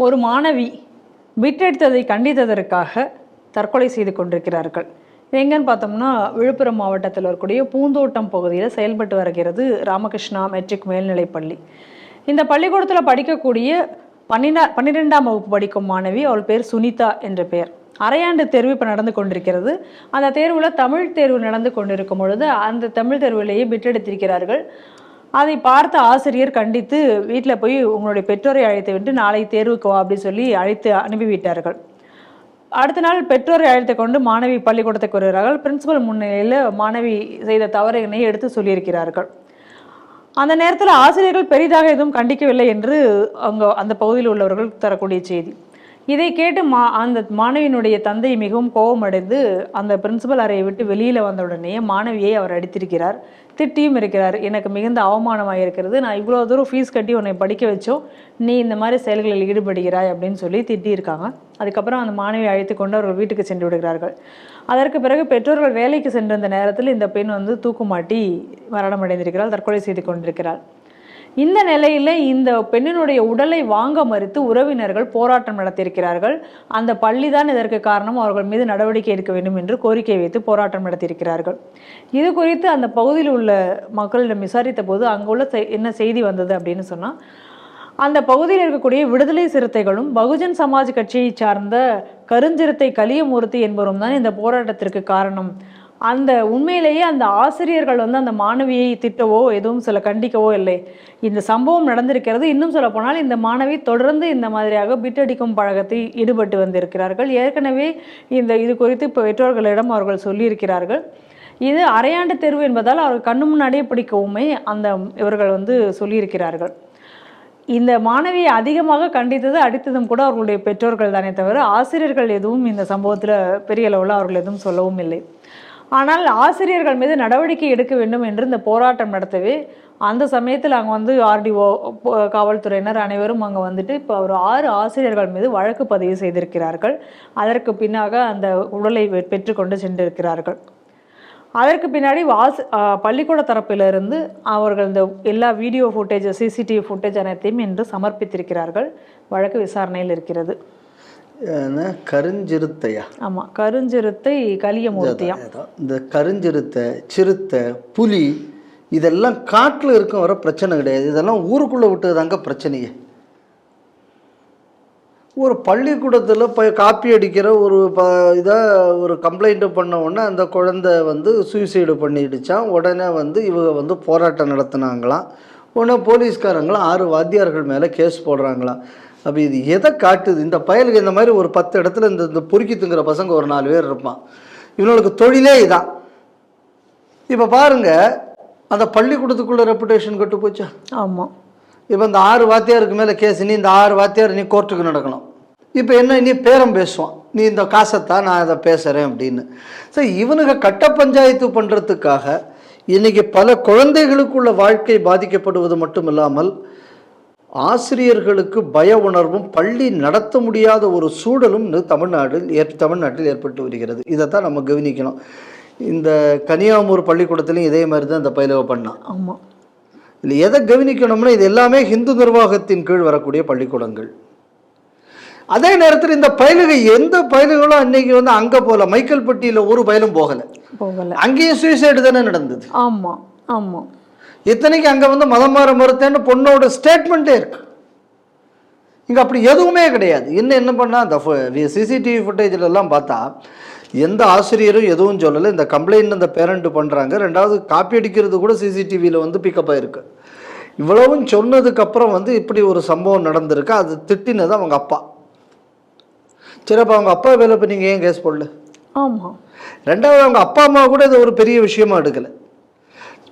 ஒரு மாணவி விட்டெடுத்ததை கண்டித்ததற்காக தற்கொலை செய்து கொண்டிருக்கிறார்கள். எங்கன்னு பார்த்தோம்னா விழுப்புரம் மாவட்டத்தில் இருக்கக்கூடிய பூந்தோட்டம் பகுதியில் செயல்பட்டு வருகிறது ராமகிருஷ்ணா மெட்ரிக் மேல்நிலைப்பள்ளி. இந்த பள்ளிக்கூடத்தில் படிக்கக்கூடிய பன்னிரண்டா பன்னிரெண்டாம் வகுப்பு படிக்கும் மாணவி அவள் பேர் சுனிதா என்ற பெயர். அரையாண்டு தேர்வு இப்போ நடந்து கொண்டிருக்கிறது. அந்த தேர்வில் தமிழ் தேர்வு நடந்து கொண்டிருக்கும் பொழுது அந்த தமிழ் தேர்விலேயே பிட்டெடுத்திருக்கிறார்கள் அதை பார்த்த ஆசிரியர் கண்டித்து வீட்டில் போய் உங்களுடைய பெற்றோரை அழைத்து விட்டு நாளை தேர்வுக்கு வா அப்படின்னு சொல்லி அழைத்து அனுப்பிவிட்டார்கள். அடுத்த நாள் பெற்றோரை அழைத்து கொண்டு மாணவி பள்ளிக்கூடத்துக்கு வருகிறார்கள். பிரின்சிபல் முன்னிலையில் மாணவி செய்த தவறினை எடுத்து சொல்லியிருக்கிறார்கள். அந்த நேரத்தில் ஆசிரியர்கள் பெரிதாக எதுவும் கண்டிக்கவில்லை என்று அங்கே அந்த பகுதியில் உள்ளவர்கள் தரக்கூடிய செய்தி. இதை கேட்டு மா அந்த மாணவியினுடைய தந்தை மிகவும் கோபமடைந்து அந்த பிரின்சிபல் அறையை விட்டு வெளியில் வந்த உடனே மாணவியை அவர் அடித்திருக்கிறார். திட்டியும் இருக்கிறார். எனக்கு மிகுந்த அவமானமாக இருக்கிறது. நான் இவ்வளோ தூரம் ஃபீஸ் கட்டி உன்னை படிக்க வச்சோம். நீ இந்த மாதிரி செயல்களில் ஈடுபடுகிறாய் அப்படின்னு சொல்லி திட்டியிருக்காங்க. அதுக்கப்புறம் அந்த மாணவியை அழைத்து கொண்டு அவர்கள் வீட்டுக்கு சென்று விடுகிறார்கள். அதற்கு பிறகு பெற்றோர்கள் வேலைக்கு சென்றிருந்த நேரத்தில் இந்த பெண் வந்து தூக்குமாட்டி மரணமடைந்திருக்கிறாள். தற்கொலை செய்து கொண்டிருக்கிறாள். இந்த நிலையில் இந்த பெண்ணினுடைய உடலை வாங்க மறுத்து உறவினர்கள் போராட்டம் நடத்தியிருக்கிறார்கள். அந்த பள்ளி தான் இதற்கு காரணம். அவர்கள் மீது நடவடிக்கை எடுக்க வேண்டும் என்று கோரிக்கை வைத்து போராட்டம் நடத்தியிருக்கிறார்கள். இது குறித்து அந்த பகுதியில் உள்ள மக்களிடம் விசாரித்த போது அங்குள்ள என்ன செய்தி வந்தது அப்படின்னு சொன்னால் அந்த பகுதியில் இருக்கக்கூடிய விடுதலை சிறுத்தைகளும் பகுஜன் சமாஜ் கட்சியை சார்ந்த கருஞ்சிறுத்தை கலியமூர்த்தி என்பவரும் தான் இந்த போராட்டத்திற்கு காரணம். அந்த உண்மையிலேயே அந்த ஆசிரியர்கள் வந்து அந்த மாணவியை திட்டவோ எதுவும் சில கண்டிக்கவோ இல்லை. இந்த சம்பவம் நடந்திருக்கிறது. இன்னும் சொல்ல போனால் இந்த மாணவி தொடர்ந்து இந்த மாதிரியாக பிட்டடிக்கும் பழக்கத்தில் ஈடுபட்டு வந்திருக்கிறார்கள். ஏற்கனவே இந்த இது குறித்து இப்போ பெற்றோர்களிடம் அவர்கள் சொல்லியிருக்கிறார்கள். இது அரையாண்டு தேர்வு என்பதால் அவர்கள் கண்ணு முன்னாடியே பிடிக்கவுமே அந்த இவர்கள் வந்து சொல்லியிருக்கிறார்கள். இந்த மாணவியை அதிகமாக கண்டித்தது அடித்ததும் கூட அவர்களுடைய பெற்றோர்கள் தானே தவிர ஆசிரியர்கள் எதுவும் இந்த சம்பவத்தில் பெரிய அளவில் அவர்கள் எதுவும் சொல்லவும் இல்லை. ஆனால் ஆசிரியர்கள் மீது நடவடிக்கை எடுக்க வேண்டும் என்று இந்த போராட்டம் நடத்தவே அந்த சமயத்தில் அங்கே வந்து ஆர்டிஓ காவல்துறையினர் அனைவரும் அங்கே வந்துட்டு இப்போ ஒரு ஆறு ஆசிரியர்கள் மீது வழக்கு பதிவு செய்திருக்கிறார்கள். அதற்கு பின்னாக அந்த உடலை பெற்றுக்கொண்டு சென்றிருக்கிறார்கள். அதற்கு பின்னாடி வாஸ் பள்ளிக்கூட தரப்பிலிருந்து அவர்கள் இந்த எல்லா வீடியோ ஃபுட்டேஜ் சிசிடிவி ஃபுட்டேஜ் அனைத்தையும் இன்று சமர்ப்பித்திருக்கிறார்கள். வழக்கு விசாரணையில் இருக்கிறது. கருஞ்சிறுத்தையா? ஆமாம் கருஞ்சிறுத்தை கலியமூர்த்தியாம் அதான். இந்த கருஞ்சிறுத்தை சிறுத்தை புலி இதெல்லாம் காட்டில் இருக்க வர பிரச்சனை கிடையாது. இதெல்லாம் ஊருக்குள்ளே விட்டது தாங்க பிரச்சனையே. ஒரு பள்ளிக்கூடத்தில் போய் காப்பி அடிக்கிற ஒரு ப இதை ஒரு கம்ப்ளைண்ட்டு பண்ண உடனே அந்த குழந்தை வந்து சூசைடு பண்ணிடுச்சான் உடனே வந்து இவங்க வந்து போராட்டம் நடத்துனாங்களாம். உடனே போலீஸ்காரங்களாம் ஆறு வாத்தியார்கள் மேலே கேஸ் போடுறாங்களாம். அப்போ இது எதை காட்டுது? இந்த பயலுக்கு இந்த மாதிரி ஒரு பத்து இடத்துல இந்த இந்த பொறுக்கி திங்கிற பசங்க ஒரு நாலு பேர் இருப்பான். இவனுக்கு தொழிலே இதான். இப்போ பாருங்க அந்த பள்ளிக்கூடத்துக்குள்ள ரெப்புடேஷன் கெட்டு போச்சா? ஆமாம் இப்போ இந்த ஆறு வாத்தியாருக்கு மேலே கேஸ் நீ இந்த ஆறு வாத்தியார் நீ கோர்ட்டுக்கு நடக்கணும். இப்போ என்ன நீ பேரம் பேசுவான். நீ இந்த காசைத்தா நான் அதை பேசுகிறேன் அப்படின்னு. சரி இவனுங்க கட்ட பஞ்சாயத்து பண்ணுறதுக்காக இன்னைக்கு பல குழந்தைகளுக்குள்ள வாழ்க்கை பாதிக்கப்படுவது மட்டும் இல்லாமல் ஆசிரியர்களுக்கு பய உணர்வும் பள்ளி நடத்த முடியாத ஒரு சூழலும் தமிழ்நாட்டில் ஏற் தமிழ்நாட்டில் ஏற்பட்டு வருகிறது. இதைத்தான் நம்ம கவனிக்கணும். இந்த கனியாமூர் பள்ளிக்கூடத்துலையும் இதே மாதிரி தான் இந்த பயிலவை பண்ணான் ஆமாம் இல்லை எதை கவனிக்கணும்னா இது எல்லாமே ஹிந்து நிர்வாகத்தின் கீழ் வரக்கூடிய பள்ளிக்கூடங்கள். அதே நேரத்தில் இந்த பயலுகை எந்த பயலுகளும் அன்னைக்கு வந்து அங்கே போகல. மைக்கேல்பட்டியில் ஒரு பயலும் போகலை. போகலை. அங்கேயும் சூசைடு தானே நடந்தது. ஆமாம் ஆமாம் இத்தனைக்கு அங்கே வந்து மதம் மாற மறுத்தேன்னு பொண்ணோட ஸ்டேட்மெண்ட்டே இருக்கு. இங்கே அப்படி எதுவுமே கிடையாது. இன்னும் என்ன பண்ணால் அந்த சிசிடிவி ஃபுட்டேஜில் எல்லாம் பார்த்தா எந்த ஆசிரியரும் எதுவும் சொல்லலை. இந்த கம்ப்ளைண்ட் அந்த பேரண்ட் பண்ணுறாங்க ரெண்டாவது காப்பி அடிக்கிறது கூட சிசிடிவியில் வந்து பிக்கப் ஆயிருக்கு. இவ்வளவும் சொன்னதுக்கப்புறம் வந்து இப்படி ஒரு சம்பவம் நடந்திருக்கு. அது திட்டினது அவங்க அப்பா. சரி அப்போ அவங்க அப்பா வேலை இப்போ நீங்கள் ஏன் கேஸ் போடல? ஆமாம் ரெண்டாவது அவங்க அப்பா அம்மா கூட இது ஒரு பெரிய விஷயமா எடுக்கலை.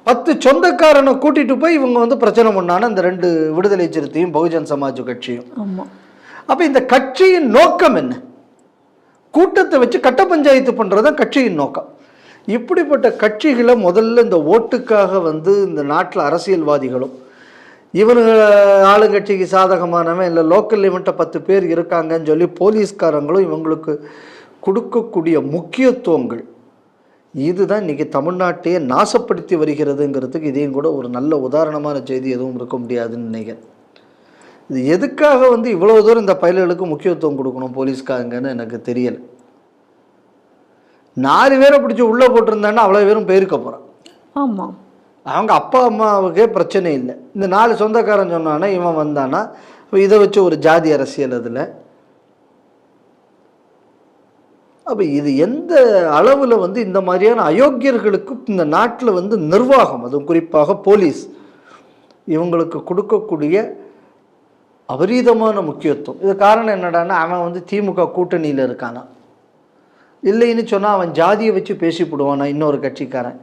பத்து சொந்தக்காரனை கூட்டிட்டு போய் இவங்க வந்து பிரச்சனை பண்ணான இந்த ரெண்டு விடுதலை சிறுத்தையும் பகுஜன் சமாஜ் கட்சியும். ஆமாம் அப்போ இந்த கட்சியின் நோக்கம் என்ன? கூட்டத்தை வச்சு கட்ட பஞ்சாயத்து பண்ணுறது தான் கட்சியின் நோக்கம். இப்படிப்பட்ட கட்சிகளை முதல்ல இந்த ஓட்டுக்காக வந்து இந்த நாட்டில் அரசியல்வாதிகளும் இவனுங்க ஆளுங்கட்சிக்கு சாதகமானவன் இல்லை லோக்கல் லிமிட்டை பத்து பேர் இருக்காங்கன்னு சொல்லி போலீஸ்காரங்களும் இவங்களுக்கு கொடுக்கக்கூடிய முக்கியத்துவங்கள் இதுதான் இன்னைக்கு தமிழ்நாட்டையே நாசப்படுத்தி வருகிறதுங்கிறதுக்கு இதையும் கூட ஒரு நல்ல உதாரணமான செய்தி எதுவும் இருக்க முடியாதுன்னு நினைக்கிறேன். இது எதுக்காக வந்து இவ்வளோ தூரம் இந்த பயல்களுக்கு முக்கியத்துவம் கொடுக்கணும் போலீஸ்காரங்கன்னு எனக்கு தெரியலை. நாலு பேரை பிடிச்சி உள்ளே போட்டிருந்தாங்கன்னா அவ்வளோ பேரும் போயிருக்க போகிறான் ஆமாம் அவங்க அப்பா அம்மாவுக்கே பிரச்சனை இல்லை. இந்த நாலு சொந்தக்காரன் சொன்னானா இவன் வந்தானா இதை வச்சு ஒரு ஜாதி அரசியல் அதில். அப்போ இது எந்த அளவில் வந்து இந்த மாதிரியான அயோக்கியர்களுக்கு இந்த நாட்டில் வந்து நிர்வாகம் அதுவும் குறிப்பாக போலீஸ் இவங்களுக்கு கொடுக்கக்கூடிய அபரீதமான முக்கியத்துவம். இது காரணம் என்னடான்னா அவன் வந்து திமுக கூட்டணியில் இருக்கானா இல்லைன்னு சொன்னால் அவன் ஜாதியை வச்சு பேசிவிடுவானா இன்னொரு கட்சிக்காரன்.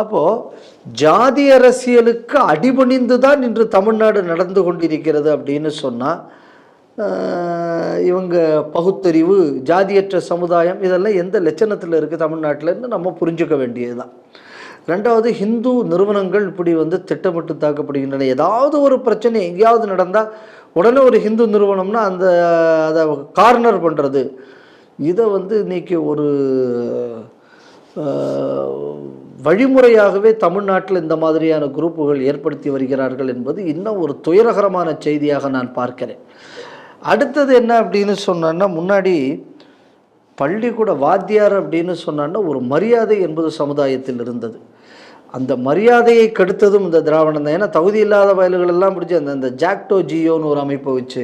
அப்போது ஜாதி அரசியலுக்கு அடிபணிந்து தான் இன்று தமிழ்நாடு நடந்து கொண்டிருக்கிறது அப்படின்னு சொன்னால் இவங்க பகுத்தறிவு ஜாதியற்ற சமுதாயம் இதெல்லாம் எந்த லட்சணத்தில் இருக்குது தமிழ்நாட்டில்னு நம்ம புரிஞ்சுக்க வேண்டியது தான் ரெண்டாவது ஹிந்து நிறுவனங்கள் இப்படி வந்து திட்டமிட்டு தாக்கப்படுகின்றன. ஏதாவது ஒரு பிரச்சனை எங்கேயாவது நடந்தால் உடனே ஒரு ஹிந்து நிறுவனம்னா அந்த அதை கார்னர் பண்ணுறது இதை வந்து இன்னைக்கு ஒரு வழிமுறையாகவே தமிழ்நாட்டில் இந்த மாதிரியான குரூப்புகள் ஏற்படுத்தி வருகிறார்கள் என்பது இன்னும் ஒரு துயரகரமான செய்தியாக நான் பார்க்கிறேன். அடுத்தது என்ன அப்படின்னு சொன்னோன்னா முன்னாடி பள்ளிக்கூட வாத்தியார் அப்படின்னு சொன்னான்னா ஒரு மரியாதை என்பது சமுதாயத்தில் இருந்தது. அந்த மரியாதையை கெடுத்ததும் இந்த திராவிடம் தான். ஏன்னா தகுதி இல்லாத வயல்கள் எல்லாம் பிடிச்சி அந்த இந்த ஜாக்டோ ஜியோன்னு ஒரு அமைப்பை வச்சு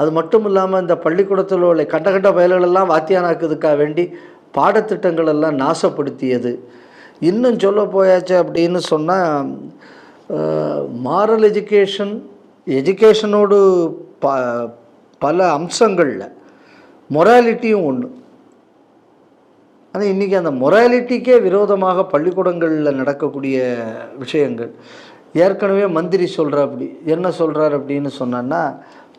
அது மட்டும் இல்லாமல் இந்த பள்ளிக்கூடத்தில் உள்ள கண்ட கண்ட வயல்களெல்லாம் வாத்தியானாக்குதுக்காக வேண்டி பாடத்திட்டங்கள் எல்லாம் நாசப்படுத்தியது. இன்னும் சொல்ல போயாச்சு அப்படின்னு சொன்னால் மாரல் எஜுகேஷன் எஜுகேஷனோடு ப பல அம்சங்களில். மொராலிட்டியும் ஒன்று ஆனால் இன்றைக்கி அந்த மொராலிட்டிக்கே விரோதமாக பள்ளிக்கூடங்களில் நடக்கக்கூடிய விஷயங்கள். ஏற்கனவே மந்திரி சொல்கிற அப்படி என்ன சொல்கிறார் அப்படின்னு சொன்னான்னா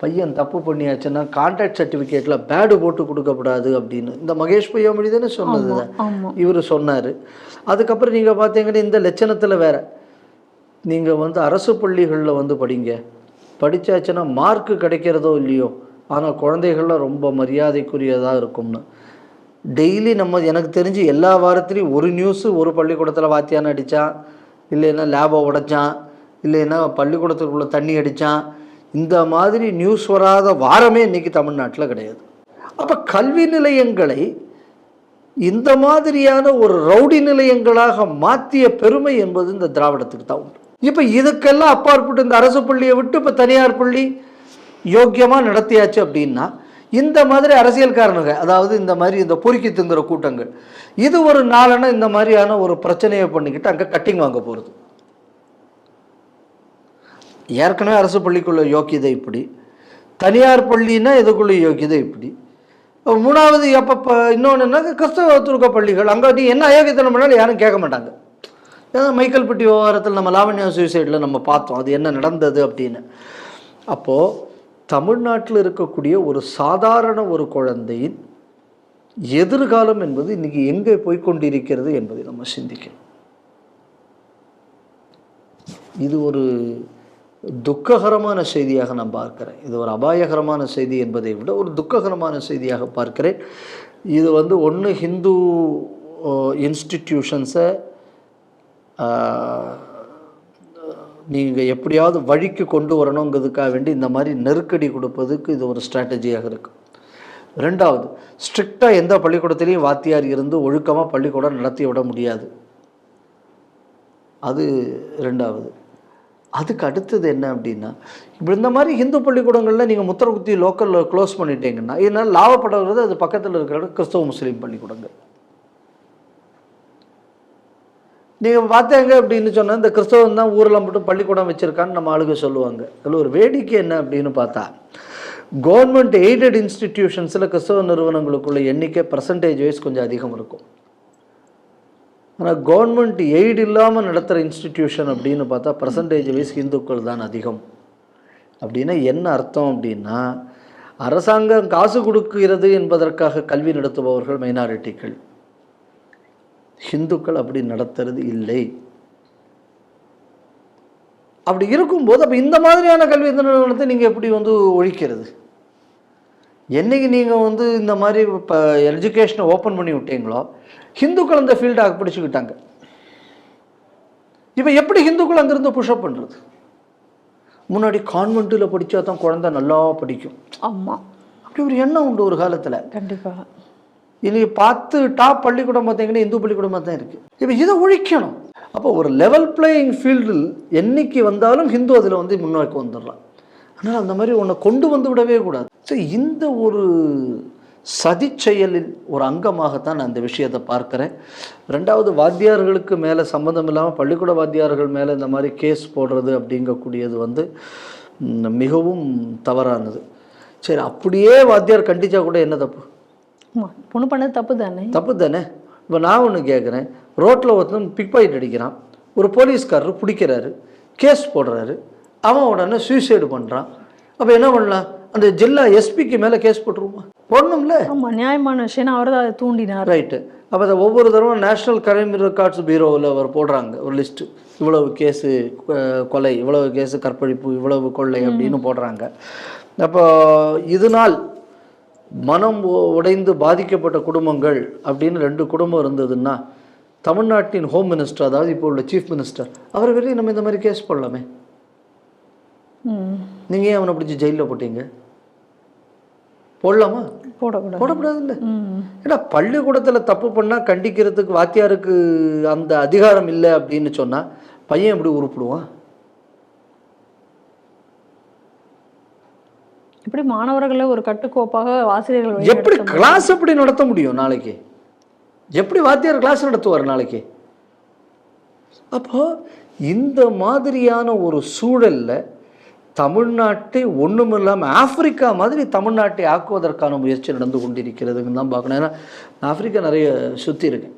பையன் தப்பு பண்ணியாச்சுன்னா கான்ட்ராக்ட் சர்டிஃபிகேட்டில் பேடு போட்டு கொடுக்கப்படாது அப்படின்னு. இந்த மகேஷ் பொய்யாமொழி தானே சொன்னது? இவர் சொன்னார். அதுக்கப்புறம் நீங்கள் பார்த்தீங்கன்னா இந்த லட்சணத்தில் வேற. நீங்கள் வந்து அரசு பள்ளிகளில் வந்து படிங்க. படித்தாச்சுன்னா மார்க்கு கிடைக்கிறதோ இல்லையோ ஆனால் குழந்தைகள்லாம் ரொம்ப மரியாதைக்குரியதாக இருக்கும்னு. டெய்லி நம்ம எனக்கு தெரிஞ்சு எல்லா வாரத்துலேயும் ஒரு நியூஸு ஒரு பள்ளிக்கூடத்தில் வாத்தியான்னு அடித்தான் இல்லைன்னா லேபை உடைச்சான் இல்லைன்னா பள்ளிக்கூடத்துக்குள்ளே தண்ணி அடித்தான் இந்த மாதிரி நியூஸ் வராத வாரமே இன்றைக்கி தமிழ்நாட்டில் கிடையாது. அப்போ கல்வி நிலையங்களை இந்த மாதிரியான ஒரு ரவுடி நிலையங்களாக மாற்றிய பெருமை என்பது இந்த திராவிடத்துக்கு தான் உண்டு. இப்போ இதுக்கெல்லாம் அப்பாற்பட்டு இந்த அரசு பள்ளியை விட்டு இப்போ தனியார் பள்ளி யோக்கியமாக நடத்தியாச்சு அப்படின்னா இந்த மாதிரி அரசியல்காரனுங்க அதாவது இந்த மாதிரி இந்த பொறுக்கி திங்குற கூட்டங்கள் இது ஒரு நாளனா இந்த மாதிரியான ஒரு பிரச்சனையை பண்ணிக்கிட்டு அங்கே கட்டிங் வாங்க போகிறது ஏற்கனவே அரசு பள்ளிக்குள்ள யோக்கியதை இப்படி தனியார் பள்ளின்னா இதுக்குள்ள யோக்கியதை இப்படி மூணாவது எப்போ இப்போ இன்னொன்றுனா கிறிஸ்தவ துருக்க பள்ளிகள் அங்கே நீ என்ன அயோக்கியத்தனம் பண்ணாலும் யாரும் கேட்க மாட்டாங்க. ஏன்னா மைக்கேல்பட்டி விவகாரத்தில் நம்ம லாவண்யா சூசைடில் நம்ம பார்த்தோம் அது என்ன நடந்தது அப்படின்னு. அப்போது தமிழ்நாட்டில் இருக்கக்கூடிய ஒரு சாதாரண ஒரு குழந்தையின் எதிர்காலம் என்பது இன்றைக்கி எங்கே போய்கொண்டிருக்கிறது என்பதை நம்ம சிந்திக்கணும். இது ஒரு துக்ககரமான செய்தியாக நான் பார்க்கிறேன். இது ஒரு அபாயகரமான செய்தி என்பதை விட ஒரு துக்ககரமான செய்தியாக பார்க்கிறேன். இது வந்து ஒன்று ஹிந்து இன்ஸ்டிடியூஷன்ஸை நீங்கள் எப்படியாவது வழிக்கு கொண்டு வரணுங்கிறதுக்காக வேண்டி இந்த மாதிரி நெருக்கடி கொடுப்பதுக்கு இது ஒரு ஸ்ட்ராட்டஜியாக இருக்கும் ரெண்டாவது ஸ்ட்ரிக்டாக எந்த பள்ளிக்கூடத்துலேயும் வாத்தியார் இருந்து ஒழுக்கமாக பள்ளிக்கூடம் நடத்தி விட முடியாது. அது ரெண்டாவது. அதுக்கு அடுத்தது என்ன அப்படின்னா இப்போ இந்த மாதிரி இந்து பள்ளிக்கூடங்களில் நீங்கள் முத்திரகுத்தி லோக்கலில் க்ளோஸ் பண்ணிட்டீங்கன்னா இதனால் லாபப்படுறது அது பக்கத்தில் இருக்கிற கிறிஸ்தவ முஸ்லீம் பள்ளிக்கூடங்கள். நீங்கள் பார்த்தேங்க அப்படின்னு சொன்னால் இந்த கிறிஸ்தவம் தான் ஊரில் மட்டும் பள்ளிக்கூடம் வச்சுருக்கான்னு நம்ம ஆளுக சொல்லுவாங்க. அதில் ஒரு வேடிக்கை என்ன அப்படின்னு பார்த்தா கவர்மெண்ட் எய்டட் இன்ஸ்டிடியூஷன்ஸில் கிறிஸ்தவ நிறுவனங்களுக்குள்ள எண்ணிக்கை பர்சன்டேஜ் வைஸ் கொஞ்சம் அதிகம் இருக்கும். ஆனால் கவர்மெண்ட் எய்டு இல்லாமல் நடத்துகிற இன்ஸ்டிடியூஷன் அப்படின்னு பார்த்தா பர்சன்டேஜ் வைஸ் இந்துக்கள் தான் அதிகம். அப்படின்னா என்ன அர்த்தம் அப்படின்னா அரசாங்கம் காசு கொடுக்கிறது என்பதற்காக கல்வி நடத்துபவர்கள் மைனாரிட்டிகள் ஹிந்துக்கள் அப்படி நடத்துறது இல்லை. அப்படி இருக்கும்போது அப்போ இந்த மாதிரியான கல்வி நிறுவனத்தை நீங்கள் எப்படி வந்து ஒழிக்கிறது? என்னைக்கு நீங்கள் வந்து இந்த மாதிரி இப்போ எஜுகேஷனை ஓப்பன் பண்ணி விட்டீங்களோ ஹிந்துக்கள் அந்த ஃபீல்டாக பிடிச்சிக்கிட்டாங்க. இப்போ எப்படி ஹிந்துக்கள் அங்கேருந்து புஷ்அப் பண்ணுறது முன்னாடி கான்வென்ட்டில் படித்தா தான் குழந்தை நல்லா படிக்கும். ஆமா. அப்படி ஒரு எண்ணம் உண்டு ஒரு காலத்தில். கண்டிப்பாக இனி பார்த்து டாப் பள்ளிக்கூடம் பார்த்தீங்கன்னா இந்து பள்ளிக்கூடமாக தான் இருக்குது இப்போ இதை ஒழிக்கணும். அப்போ ஒரு லெவல் பிளேயிங் ஃபீல்டில் என்னைக்கு வந்தாலும் ஹிந்து அதில் வந்து முன்னோக்கி வந்துடலாம். அதனால் அந்த மாதிரி ஒன்றை கொண்டு வந்து விடவே கூடாது. ஸோ இந்த ஒரு சதி செயலில் ஒரு அங்கமாகத்தான் நான் இந்த விஷயத்தை பார்க்குறேன். ரெண்டாவது வாத்தியார்களுக்கு மேலே சம்மந்தம் இல்லாமல் பள்ளிக்கூட வாத்தியார்கள் மேலே இந்த மாதிரி கேஸ் போடுறது அப்படிங்கக்கூடியது வந்து மிகவும் தவறானது. சரி அப்படியே வாத்தியார் கண்டிச்சா கூட என்ன தப்பு? பொண்ணு பண்ணது தப்பு தானே தப்பு தானே இப்போ நான் ஒன்று கேட்குறேன் ரோட்டில் ஒருத்தன் பிக் பாக்கெட் அடிக்கிறான். ஒரு போலீஸ்காரர் பிடிக்கிறாரு. கேஸ் போடுறாரு. அவன் உடனே சூசைடு பண்ணுறான் அப்போ என்ன பண்ணலாம்? அந்த ஜில்லா எஸ்பிக்கு மேலே கேஸ் போட்டுருவோமா? போடணும்ல. ஆமா நியாயமான விஷயம். அவர் தான் அதை தூண்டினார். ரைட்டு அப்போ அதை ஒவ்வொரு தடவை நேஷ்னல் கிரைம் ரெக்கார்ட்ஸ் பீரோவில் அவர் போடுறாங்க. ஒரு லிஸ்ட்டு இவ்வளவு கேஸு கொலை இவ்வளவு கேஸு கற்பழிப்பு இவ்வளவு கொள்ளை அப்படின்னு போடுறாங்க. அப்போ இதனால் மனம் உடைந்து பாதிக்கப்பட்ட குடும்பங்கள் அப்படின்னு ரெண்டு குடும்பம் இருந்ததுன்னா தமிழ்நாட்டின் ஹோம் மினிஸ்டர் அதாவது இப்போ உள்ள சீஃப் மினிஸ்டர் அவர் வெளியே நம்ம இந்த மாதிரி கேஸ் போடலாமே நீங்கள் ஏன் அவனை பிடிச்சி ஜெயிலில் போட்டீங்க? போடலாமா? போடக்கூடாது. போடக்கூடாதுல்ல. ம். ஏன்னா பள்ளிக்கூடத்தில் தப்பு பண்ணால் கண்டிக்கிறதுக்கு வாத்தியாருக்கு அந்த அதிகாரம் இல்லை அப்படின்னு சொன்னால் பையன் எப்படி உருப்பிடுவான்? இப்படி மாணவர்களை ஒரு கட்டுக்கோப்பாக ஆசிரியர்கள் எப்படி கிளாஸ் எப்படி நடத்த முடியும் நாளைக்கு? எப்படி வாத்தியார் கிளாஸ் நடத்துவார் நாளைக்கு? அப்போ இந்த மாதிரியான ஒரு சூழல்ல தமிழ்நாட்டை ஒன்றும் இல்லாமல் ஆப்பிரிக்கா மாதிரி தமிழ்நாட்டை ஆக்குவதற்கான முயற்சி நடந்து கொண்டிருக்கிறதுன்னு தான் பார்க்கணும். ஏன்னா நான் ஆப்பிரிக்கா நிறைய சுற்றி இருக்கேன்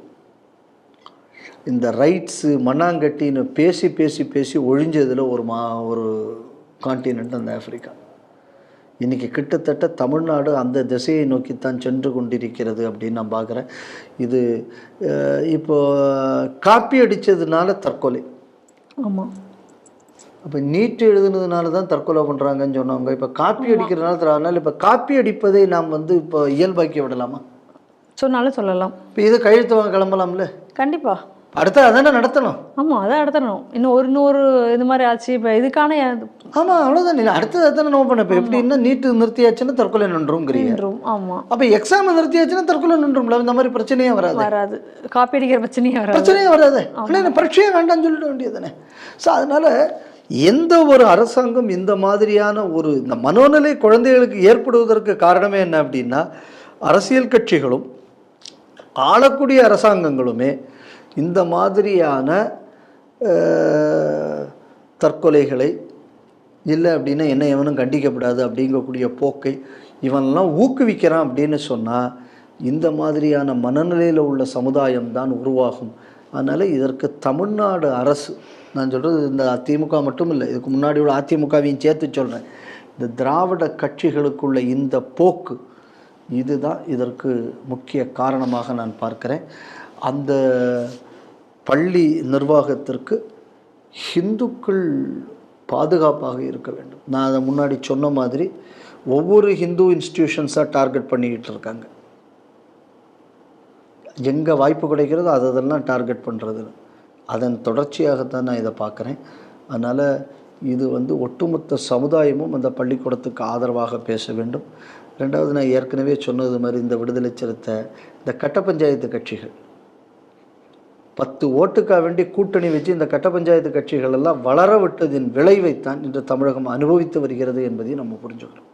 இந்த ரைட்ஸு மண்ணாங்கட்டின்னு பேசி பேசி பேசி ஒழிஞ்சதில் ஒரு மா ஒரு காண்டினென்ட் அந்த ஆப்பிரிக்கா. இன்றைக்கி கிட்டத்தட்ட தமிழ்நாடு அந்த திசையை நோக்கித்தான் சென்று கொண்டிருக்கிறது அப்படின்னு நான் பார்க்குறேன். இது அஹ், இப்போ காப்பி அடித்ததுனால தற்கொலை. ஆமா. அப்போ நீட் எழுதுனதுனால தான் தற்கொலை பண்ணுறாங்கன்னு சொன்னவங்க. இப்போ காப்பி அடிக்கிறதுனால. அதனால இப்போ காப்பி அடிப்பதை நாம் வந்து இப்போ இயல்பாக்கி விடலாமா சொன்னாலும் சொல்லலாம். இப்போ இது கையெழுத்து வாங்க கிளம்பலாம்ல? கண்டிப்பா. அடுத்து அதானே நடத்தணும். ஆமா அதை அடுத்தணும் இன்னும் ஒரு இன்னொரு இது மாதிரி ஆச்சு இப்போ இதுக்கான ஆமாம் அவ்வளோதான் நீ அடுத்தது அதானே நம்ம பண்ண? இப்போ எப்படின்னா நீட்டு நிறுத்தியாச்சுன்னா தற்கொலை நின்றுங்கிறீங்க என்றும் ஆமா. அப்போ எக்ஸாம் நிறுத்தியாச்சுன்னா தற்கொலை நின்றும்ல இந்த மாதிரி பிரச்சனையே வராது. வராது. காப்பி அடிக்கிற பிரச்சனையே வராது. பிரச்சனையே வராது. ஆனால் பரீட்சையே வேண்டாம்னு சொல்லிட வேண்டியதுதானே. ஸோ அதனால் எந்த ஒரு அரசாங்கம் இந்த மாதிரியான ஒரு இந்த மனோநிலை குழந்தைகளுக்கு ஏற்படுவதற்கு காரணமே என்ன அப்படின்னா அரசியல் கட்சிகளும் ஆளக்கூடிய அரசாங்கங்களுமே இந்த மாதிரியான தற்கொலைகளை இல்லை அப்படின்னா என்ன எவனும் கண்டிக்கப்படாது அப்படிங்கக்கூடிய போக்கை இவனெல்லாம் ஊக்குவிக்கிறான் அப்படின்னு சொன்னால் இந்த மாதிரியான மனநிலையில் உள்ள சமுதாயம் தான் உருவாகும். அதனால் இதற்கு தமிழ்நாடு அரசு நான் சொல்கிறது இந்த அதிமுக மட்டும் இல்லை இதுக்கு முன்னாடி உள்ள அதிமுகவையும் சேர்த்து சொல்கிறேன் இந்த திராவிட கட்சிகளுக்குள்ள இந்த போக்கு இதுதான் இதற்கு முக்கிய காரணமாக நான் பார்க்குறேன். அந்த பள்ளி நிர்வாகத்திற்கு ஹிந்துக்கள் பாதுகாப்பாக இருக்க வேண்டும். நான் அதை முன்னாடி சொன்ன மாதிரி ஒவ்வொரு ஹிந்து இன்ஸ்டிடியூஷன்ஸாக டார்கெட் பண்ணிக்கிட்டு இருக்காங்க. எங்கே வாய்ப்பு கிடைக்கிறதோ அதை அதெல்லாம் டார்கெட் பண்ணுறது அதன் தொடர்ச்சியாகத்தான் நான் இதை பார்க்குறேன். அதனால் இது வந்து ஒட்டுமொத்த சமுதாயமும் அந்த பள்ளிக்கூடத்துக்கு ஆதரவாக பேச வேண்டும். ரெண்டாவது நான் ஏற்கனவே சொன்னது மாதிரி இந்த விடுதலை சிறுத்தை இந்த கட்ட பஞ்சாயத்து கட்சிகள் பத்து ஓட்டுக்காக வேண்டி கூட்டணி வச்சு இந்த கட்ட பஞ்சாயத்து கட்சிகள் எல்லாம் வளர விட்டதின் விளைவைத்தான் இன்று தமிழகம் அனுபவித்து வருகிறது என்பதையும் நம்ம புரிஞ்சுக்கிறோம்